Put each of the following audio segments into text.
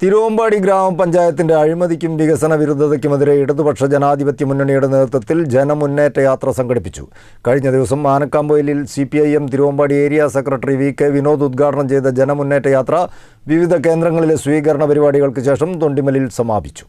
തിരുവമ്പാടി ഗ്രാമപഞ്ചായത്തിന്റെ അഴിമതിക്കും വികസന വിരുദ്ധതയ്ക്കുമെതിരെ ഇടതുപക്ഷ ജനാധിപത്യ മുന്നണിയുടെ നേതൃത്വത്തിൽ ജനമുന്നേറ്റ യാത്ര സംഘടിപ്പിച്ചു. കഴിഞ്ഞ ദിവസം ആനക്കാമ്പൊയിലിൽ C P I M Thiruvambady area secretary V K Vinod ഉദ്ഘാടനം ചെയ്ത ജനമുന്നേറ്റ യാത്ര വിവിധ കേന്ദ്രങ്ങളിലെ സ്വീകരണ പരിപാടികൾക്ക് ശേഷം തൊണ്ടിമലിൽ സമാപിച്ചു.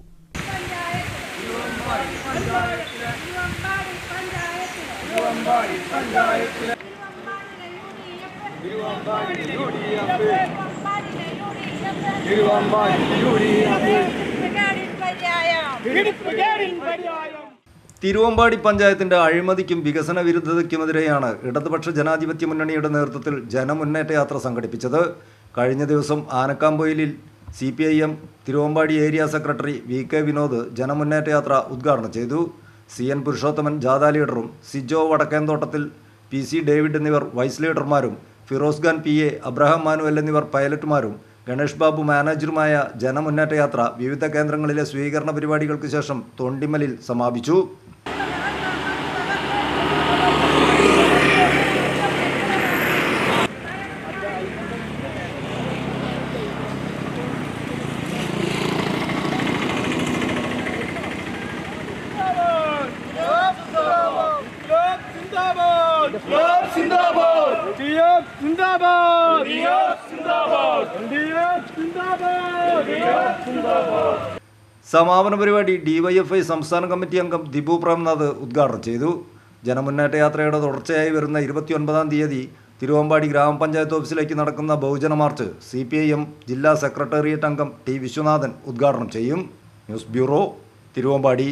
പഞ്ചായത്തിന്റെ അഴിമതിക്കും വികസന വിരുദ്ധതയ്ക്കുമെതിരെയാണ് ഇടതുപക്ഷ ജനാധിപത്യ മുന്നണിയുടെ നേതൃത്വത്തിൽ ജനമുന്നേറ്റ യാത്ര സംഘടിപ്പിച്ചത്. കഴിഞ്ഞ ദിവസം ആനക്കാമ്പൊയിലിൽ C P I M Thiruvambady area secretary V K Vinod ജനമുന്നേറ്റ യാത്ര ഉദ്ഘാടനം ചെയ്തു. സി എൻ പുരുഷോത്തമൻ ജാഥ ലീഡറും സിജോ വടക്കേന്തോട്ടത്തിൽ പി സി ഡേവിഡ് എന്നിവർ വൈസ് ലീഡർമാരും Firoz Khan P A Abraham manual എന്നിവർ പൈലറ്റുമാരും ഗണേഷ് ബാബു മാനേജറുമായ ജനമുന്നേറ്റ യാത്ര വിവിധ കേന്ദ്രങ്ങളിലെ സ്വീകരണ പരിപാടികൾക്ക് ശേഷം തൊണ്ടിമലിൽ സമാപിച്ചു. ലോക് സിന്ദാബാദ്. സമാപന പരിപാടി ഡിവൈഎഫ്ഐ സംസ്ഥാന കമ്മിറ്റി അംഗം ദിബു പ്രേംനാഥ് ഉദ്ഘാടനം ചെയ്തു. ജനമുന്നേറ്റ യാത്രയുടെ തുടർച്ചയായി വരുന്ന ഇരുപത്തിയൊൻപതാം തീയതി തിരുവമ്പാടി ഗ്രാമപഞ്ചായത്ത് ഓഫീസിലേക്ക് നടക്കുന്ന ബഹുജന march C P I M ജില്ലാ സെക്രട്ടേറിയറ്റ് അംഗം ടി വിശ്വനാഥൻ ഉദ്ഘാടനം ചെയ്യും. News bureau Thiruvambady.